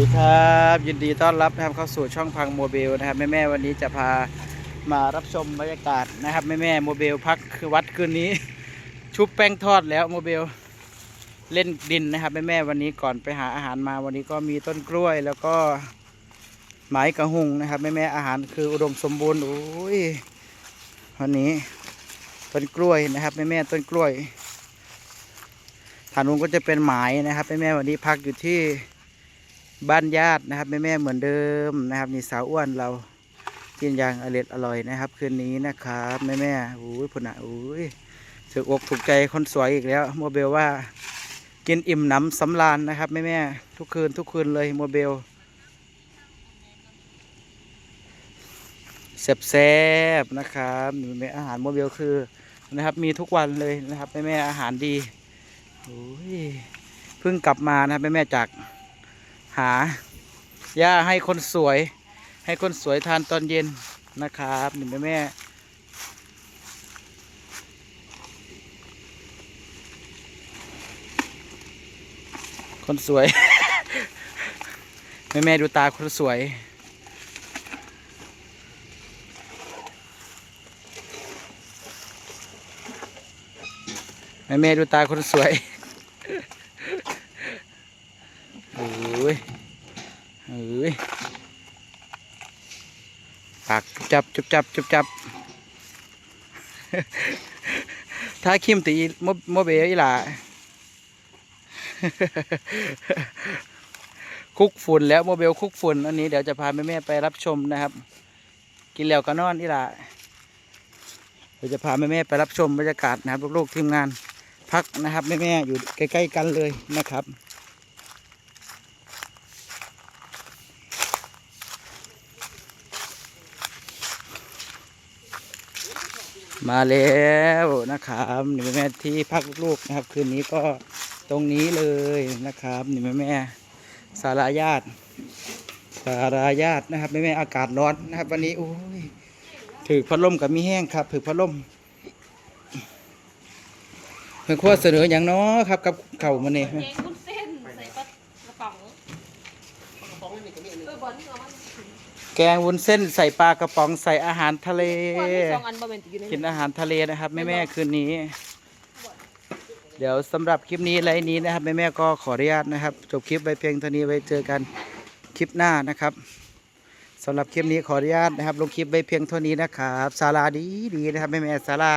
ดีครับยินดีต้อนรับนะครับเข้าสู่ช่องพังโมเบลนะครับแม่แม่วันนี้จะพามารับชมบรรยากาศนะครับแม่แม่โมเบลพักคือวัดคืนนี้ ชุบแป้งทอดแล้วโมเบลเล่นดินนะครับแม่แม่วันนี้ก่อนไปหาอาหารมาวันนี้ก็มีต้นกล้วยแล้วก็ไม้กระหุงนะครับแม่แม่อาหารคืออุดมสมบูรณ์โอ้ยวันนี้ต้นกล้วยนะครับแม่แม่ต้นกล้วยฐานนู้นก็จะเป็นหมายนะครับแม่แม่วันนี้พักอยู่ที่ บ้านญาตินะครับแม่แม่ๆเหมือนเดิมนะครับนี่สาวอ้วนเรากินอย่างอร่อยอร่อยนะครับ คืนนี้นะครับแม่แม่ๆโอ้ยพุ่นอะโอ้ยถูกอกถูกใจคนสวยอีกแล้วโมเบลว่า กินอิ่มหนำสำราญนะครับแม่แม่ๆทุกคืนทุกคืนเลยโมเบลแซ่บๆนะครับแม่อาหารโมเบลคือนะครับ มีทุกวันเลยนะครับแม่แม่ๆอาหารดีโอ้ยเพิ่งกลับมานะครับแม่แม่ๆจาก หาหญ้าให้คนสวย ให้คนสวยทานตอนเย็นนะครับหนึ่งแม่แม่คนสวย แม่แม่ดูตาคนสวยแม่แม่ดูตาคนสวย โอ้ยเอ้ย ปากจุบจับจุบจับจุบจับถ้าคิมตีโมโมเบอีหล่ะคุกฝุ่นแล้วโมเบลคุกฝุ่นอันนี้เดี๋ยวจะพาแม่แม่ๆไปรับชมนะครับ กินแล้วก็นอนอีหล่ะเดี๋ยวจะพาแม่แม่ๆไปรับชมบรรยากาศนะครับลูกๆทีมงานพักนะครับแม่แม่ๆอยู่ใกล้ ๆ กันเลยนะครับ มาแล้วนะครับนี่แม่ที่พักลูกนะครับ คืนนี้ก็ตรงนี้เลยนะครับนี่แม่แม่สาราญาติสาราญาตินะครับแม่แม่อากาศร้อนนะครับ วันนี้โอ้ยถือพัดลมกับมีแห้งครับ ถือพัดลมเพื่อนขั้วเสนออย่างน้อครับ กับเข่ามันนี่แกงเส้นใส่กระป๋อง แกงวุ้นเส้นใส่ปลากระป๋องใส่อาหารทะเล กินอาหารทะเลนะครับแม่แม่คืนนี้ เดี๋ยวสำหรับคลิปนี้ไรนี้นะครับแม่แม่ก็ขออนุญาตนะครับ จบคลิปไปเพียงเท่านี้ไว้เจอกันคลิปหน้านะครับสำหรับคลิปนี้ขออนุญาตนะครับ ลงคลิปไปเพียงเท่านี้นะครับศาลาดีดีนะครับแม่แม่ๆศาลา